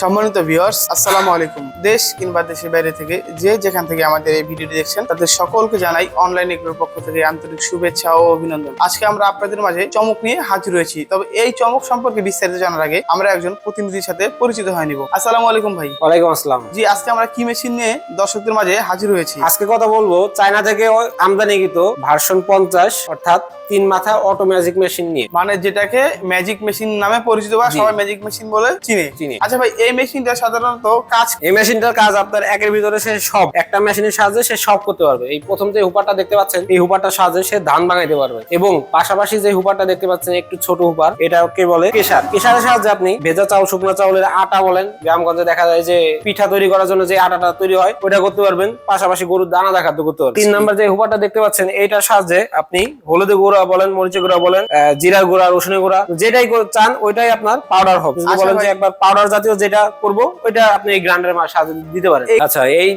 সম্মানিত ভিউয়ার্স আসসালামু আলাইকুম। দেশ কিংবা দেশের বাইরে থেকে যে যেখান থেকে আমাদের এই ভিডিওটি দেখছেন তাদের সকলকে জানাই অনলাইন এগুলোর পক্ষ থেকে আন্তরিক শুভেচ্ছা ও অভিনন্দন। আজকে আমরা আপনাদের মাঝে চমক নিয়ে হাজির হয়েছি। তবে এই চমক সম্পর্কে বিস্তারিত জানার আগে আমরা একজন প্রতিনিধির সাথে পরিচিত হয়ে নিব। আসসালামু আলাইকুম ভাই। ওয়ালাইকুম আসসালাম। জি আজকে আমরা কি মেশিন নিয়ে দর্শকদের মাঝে হাজির হয়েছি? আজকে কথা বলব চায়না থেকে আমদানিকৃত ভার্সন পঞ্চাশ অর্থাৎ তিন মাথা অটো ম্যাজিক মেশিন নিয়ে। মানে যেটাকে ম্যাজিক মেশিন নামে পরিচিত বা সবাই ম্যাজিক মেশিন বলে চিনে। চিনি। আচ্ছা ভাই এই মেশিনটা সাধারণত কাজ এই মেশিনটার কাজ আপনার একের ভিতরে সে সব একটা মেশিনের সাহায্যে সে সব করতে পারবে। এই প্রথম যে হুপারটা দেখতে পাচ্ছেন এই হুপারটার সাহায্যে সে ধান ভাঙাইতে পারবে। এবং পাশাপাশি যে হুপারটা দেখতে পাচ্ছেন একটু ছোট হুপার এটাকে বলে? কেশার। কেশারের সাহায্যে আপনি ভেজা চাউল শুকনো চাউলের আটা বলেন গ্রামগঞ্জে দেখা যায় যে পিঠা তৈরি করার জন্য যে আটাটা তৈরি হয় ওটা করতে পারবেন। পাশাপাশি গরুর দানা দেখাতে করতে পারবেন। তিন নাম্বার যে হুপারটা দেখতে পাচ্ছেন এইটার সাহায্যে আপনি হলুদের গুঁড়া বলেন মরিচের গুঁড়া বলেন জিরার গুঁড়া রসুনের গুঁড়া যেটাই চান ওইটাই আপনার পাউডার হবে। আচ্ছা বলেন যে একবার পাউডার জাতীয় যেটা করব ওইটা আপনি এই সাহায্যে দিতে পারেন। আচ্ছা এই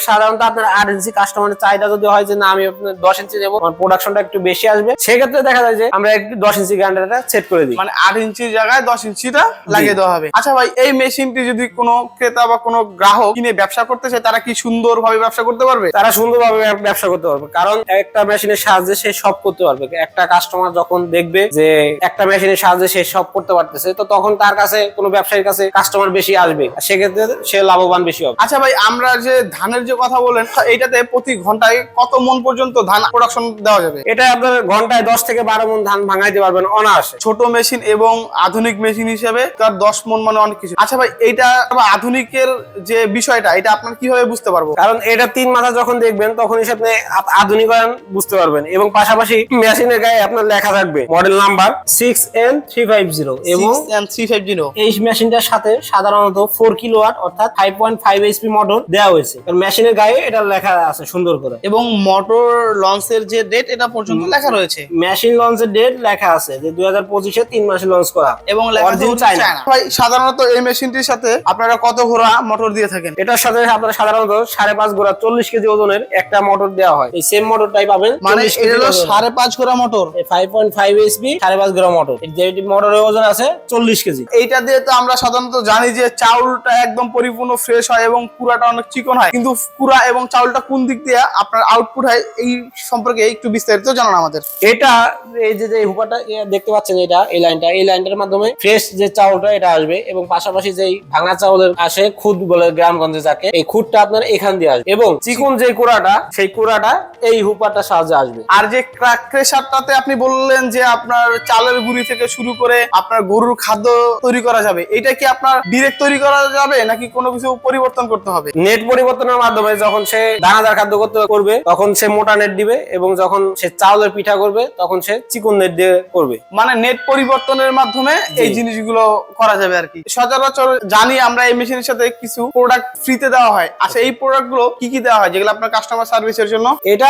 সাধারণত আপনার আট ইঞ্চি কাস্টমারের চাহিদা যদি হয় যে না আমি আপনার দশ ইঞ্চি নেব আমার প্রোডাকশনটা একটু বেশি আসবে সেক্ষেত্রে দেখা যায় যে আমরা একটু দশ ইঞ্চি সেট করে দিই। মানে আট ইঞ্চির জায়গায় দশ ইঞ্চিটা লাগিয়ে দেওয়া হবে। আচ্ছা ভাই এই মেশিনটি যদি কোনো ক্রেতা বা কোনো গ্রাহক কিনে ব্যবসা করতে চায় তারা কি সুন্দরভাবে ব্যবসা করতে পারবে? তারা সুন্দরভাবে ব্যব- ব্যবসা করতে পারবে। কারণ একটা মেশিনের সাহায্যে সে সব করতে পারবে। একটা কাস্টমার যখন দেখবে যে একটা মেশিনের সাহায্যে সে সব করতে পারতেছে তো তখন তার কাছে কোনো ব্যবসায়ীর কাছে কাস্টমার বেশি আসবে সেক্ষেত্রে সে লাভবান বেশি হবে। আচ্ছা ভাই আমরা যে ধানের যে কথা বলেন এইটাতে প্রতি ঘন্টায় কত মন পর্যন্ত ধান প্রোডাকশন দেওয়া যাবে? এটা আপনার ঘন্টায় দশ থেকে বারো মন ধান ভাঙাইতে পারবেন অনায়াসে। ছোট মেশিন এবং আধুনিক মেশিন হিসেবে তার দশ মন মানে অনেক কিছু। আচ্ছা ভাই এইটা আধুনিকের যে বিষয়টা এটা আপনার কীভাবে বুঝতে পারব? কারণ এটা তিন মাথা যখন দেখবেন তখন আপনি আপ- আধুনিকায়ন বুঝতে পারবেন। এবং পাশাপাশি মেশিনের গায়ে আপনার লেখা থাকবে model number six N three five zero এবং থ্রি ফাইভ জিরো এই মেশিনটার সাথে সাধারণত ফোর কিলো ওয়াট অর্থাৎ five point five HP motor দেওয়া হয়েছে। কারণ মেশিনের গায়ে এটা লেখা আছে সুন্দর করে। এবং মোটর লঞ্চের যে ডেট এটা পর্যন্ত লেখা রয়েছে। মেশিন লঞ্চের ডেট লেখা আছে যে দুই হাজার পঁচিশে তিন মাসে লঞ্চ করা। এবং। ভাই সাধারণত এই মেশিনটির সাথে আপনারা কত ঘোড়া মোটর দিয়ে থাকেন? এটার সাথে আপনার সাধারণত সাড়ে পাঁচ গোড়া চল্লিশ কেজি ওজনের একটা মোটর দেওয়া হয়। এই সেম মোটরটাই পাবেন মানে এটা হলো সাড়ে পাঁচ ঘোড়া motor five point five HP সাড়ে পাঁচ গ্রাম মোটর যেটি মোটরের ওজন আছে চল্লিশ কেজি। এইটা দিয়ে তো আমরা সাধারণত জানি যে চাউলটা একদম পরিপূর্ণ ফ্রেশ হয় এবং কুড়াটা অনেক চিকন হয়। কিন্তু কুড়া এবং চাউলটা কোন দিক দিয়ে আপনার আউটপুট হয় এই সম্পর্কে একটু বিস্তারিত জানান আমাদের। এটা এই যে যে হুপাটা দেখতে পাচ্ছেন এটা এই লাইনটা এই লাইনটার মাধ্যমে ফ্রেশ যে চাউলটা এটা আসবে এবং পাশাপাশি যেই ভাঙা চাউলের আসে খুদ বলে গ্রামগঞ্জে যাকে এই খুদটা আপনার এখান দিয়ে আসবে এবং চিকন যে কুড়াটা সেই কুড়াটা এই হুপারটার সাহায্যে আসবে। আর যে ক্রাক ক্রেশারটাতে আপনি বললেন যে আপনার চালের গুঁড়ি থেকে শুরু করে আপনার গরুর খাদ্য তৈরি করা যাবে এটা কি আপনার ডিরেক্ট তৈরি করা যাবে নাকি কোনো কিছু পরিবর্তন করতে হবে? নেট পরিবর্তনের মাধ্যমে যখন সে দানাদার খাদ্য করতে করবে তখন সে মোটা নেট দিবে এবং যখন সে চাউলের পিঠা করবে তখন সে চিকন নেট দিয়ে করবে। মানে নেট পরিবর্তনের মাধ্যমে এই জিনিসগুলো করা যাবে আর কি। সচরাচর জানি আমরা এই মেশিনের সাথে কিছু প্রোডাক্ট ফ্রিতে দেওয়া হয়। আচ্ছা এই প্রোডাক্টগুলো কি কি দেওয়া হয়? যেগুলো আপনার কাস্টমার সার্ভিসের জন্য? এটা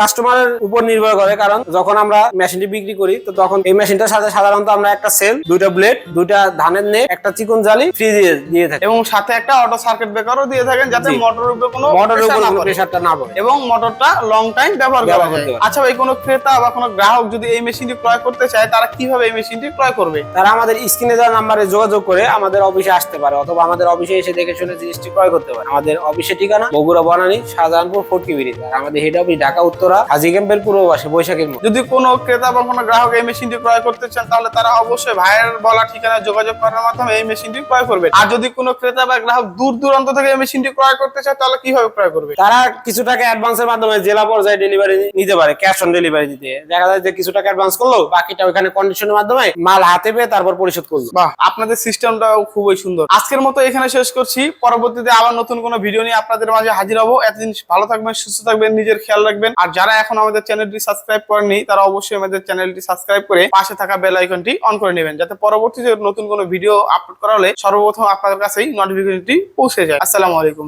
কাস্টমারের উপর নির্ভর করে কারণ যখন আমরা মেশিনটি বিক্রি করি তো তখন এই মেশিনটার সাথে সাধারণত আমরা একটা সেল দুইটা ব্লেড দুইটা ধানের নেট একটা চিকন জালি ফ্রি দিয়ে দিয়ে থাকি। এবং সাথে একটা অটো সার্কিট ব্রেকারও দিয়ে থাকেন যাতে জি। মোটরের উপরে কোনো মোটরের উপর কোনো পড়ে। প্রেশারটা না পড়ে। এবং মোটরটা লং টাইম ব্যবহার করা করতে আচ্ছা ভাই কোনো ক্রেতা বা কোনো গ্রাহক যদি এই মেশিনটি ক্রয় করতে চায় তারা কীভাবে এই মেশিনটি ক্রয় করবে? তারা আমাদের স্ক্রিনে দেওয়া নাম্বারে যোগাযোগ করে আমাদের অফিসে আসতে পারে অথবা আমাদের অফিসে এসে দেখে শুনে জিনিসটি ক্রয় করতে পারে। আমাদের অফিসের ঠিকানা বগুড়া বনানী শাহজাহানপুর ফোর্টি ব্রিজ আর আমাদের হেড অফিস ঢাকা উত্তরা হাজি ক্যাম্পের পূর্ব পাশে বৈশাখীর যদি কোনো ক্রেতা বা কোনো গ্রাহক এই মেশিনটি ক্রয় করতে চান তাহলে তারা অবশ্যই ভাইয়ের বলা ঠিকানা যোগাযোগ করার মাধ্যমে এই মেশিনটি ক্রয় আর যদি কোনো ক্রেতা বা গ্রাহক দূর দূরান্ত থেকে মেশিনটি ক্রয় করতে চায় তাহলে কীভাবে ক্রয় করবে? তারা কিছু টাকা অ্যাডভান্সের মাধ্যমে জেলা পর্যায়ে ডেলিভারি নিতে পারে ক্যাশ অন ডেলিভারি দিতে। দেখা যায় যে কিছু টাকা অ্যাডভান্স করল বাকিটা ওখানে কন্ডিশনের মাধ্যমে মাল হাতে পেয়ে তারপর পরিশোধ করল। বাহ আপনাদের সিস্টেমটাও খুবই সুন্দর। আজকের মতো এখানে শেষ করছি। পরবর্তীতে আবার নতুন কোনো ভিডিও নিয়ে আপনাদের মাঝে হাজির হব। এতদিন ভালো থাকবেন সুস্থ থাকবেন নিজের খেয়াল রাখবেন। আর যারা এখন আমাদের চ্যানেলটি সাবস্ক্রাইব করেননি তারা অবশ্যই আমাদের চ্যানেলটি সাবস্ক্রাইব করে পাশে থাকা বেল আইকনটি অন করে নেবেন যাতে পরবর্তীতে নতুন কোনো ভিডিও আপলোড করা হলে সর্বপ্রথম আপনাদের কাছেই নোটিফিকেশনটি পৌঁছে যায়। আসসালামু আলাইকুম।